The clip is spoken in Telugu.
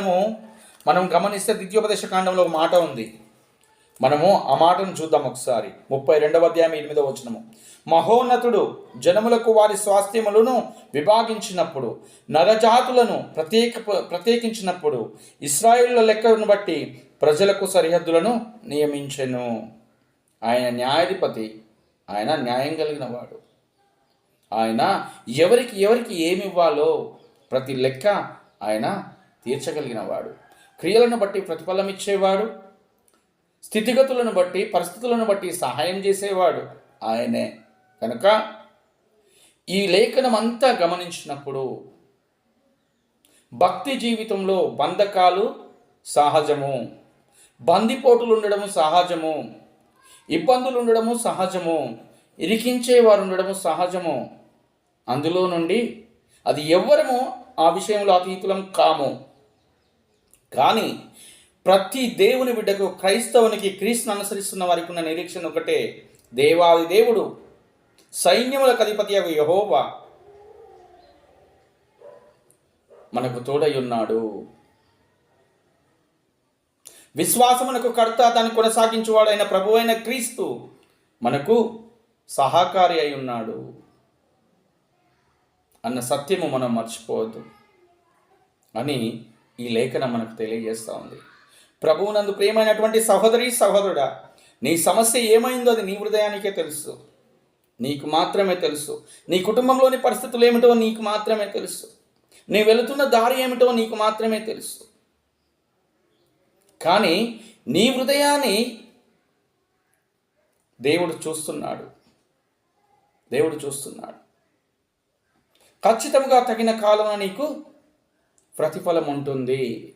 మనము మనం గమనిస్తే ద్వితీయోపదేశ కాండంలో ఒక మాట ఉంది. మనము ఆ మాటను చూద్దాం ఒకసారి. ముప్పై రెండవ అధ్యాయం ఎనిమిదవ వచనము. మహోన్నతుడు జనములకు వారి స్వాస్థ్యములను విభాగించినప్పుడు నరజాతులను ప్రత్యేక ప్రత్యేకించినప్పుడు ఇస్రాయిల్ల లెక్కను బట్టి ప్రజలకు సరిహద్దులను నియమించెను. ఆయన న్యాయాధిపతి ఆయన న్యాయం కలిగిన వాడు ఆయన ఎవరికి ఎవరికి ఏమి ఇవ్వాలో ప్రతి లెక్క ఆయన తీర్చగలిగిన వాడు క్రియలను బట్టి ప్రతిఫలం ఇచ్చేవాడు. స్థితిగతులను బట్టి పరిస్థితులను బట్టి సహాయం చేసేవాడు ఆయనే. కనుక ఈ లేఖనం అంతా గమనించినప్పుడు భక్తి జీవితంలో బంధకాలు సహజము. బందిపోటులు ఉండడము సహజము. ఇబ్బందులు ఉండడము సహజము. ఇరికించేవారు ఉండడము సహజము. అందులో నుండి అది ఎవ్వరము ఆ విషయంలో అతీతులం కాము. కానీ ప్రతి దేవుని బిడ్డకు క్రైస్తవునికి క్రీస్తును అనుసరిస్తున్న వారికి ఉన్న నిరీక్షణ ఒకటే. దేవాది దేవుడు సైన్యములకు అధిపతి యహోవా మనకు తోడై ఉన్నాడు. విశ్వాసమునకు కర్త దాన్ని కొనసాగించువాడైన ప్రభు అయిన క్రీస్తు మనకు సహకారి అయి ఉన్నాడు. అన్న సత్యము మనం మర్చిపోవద్దు. అని ఈ లేఖనం మనకు తెలియజేస్తూ ఉంది. ప్రభువునందు ప్రియమైనటువంటి సహోదరి సహోదరుడా నీ సమస్య ఏమైందో అది నీ హృదయానికే తెలుసు. నీకు మాత్రమే తెలుసు. నీ కుటుంబంలోని పరిస్థితులు ఏమిటో నీకు మాత్రమే తెలుసు. నీ వెళుతున్న దారి ఏమిటో నీకు మాత్రమే తెలుసు. కానీ నీ హృదయాన్ని దేవుడు చూస్తున్నాడు. దేవుడు చూస్తున్నాడు. ఖచ్చితంగా తగిన కాలంలో నీకు ప్రతిఫలం ఉంటుంది.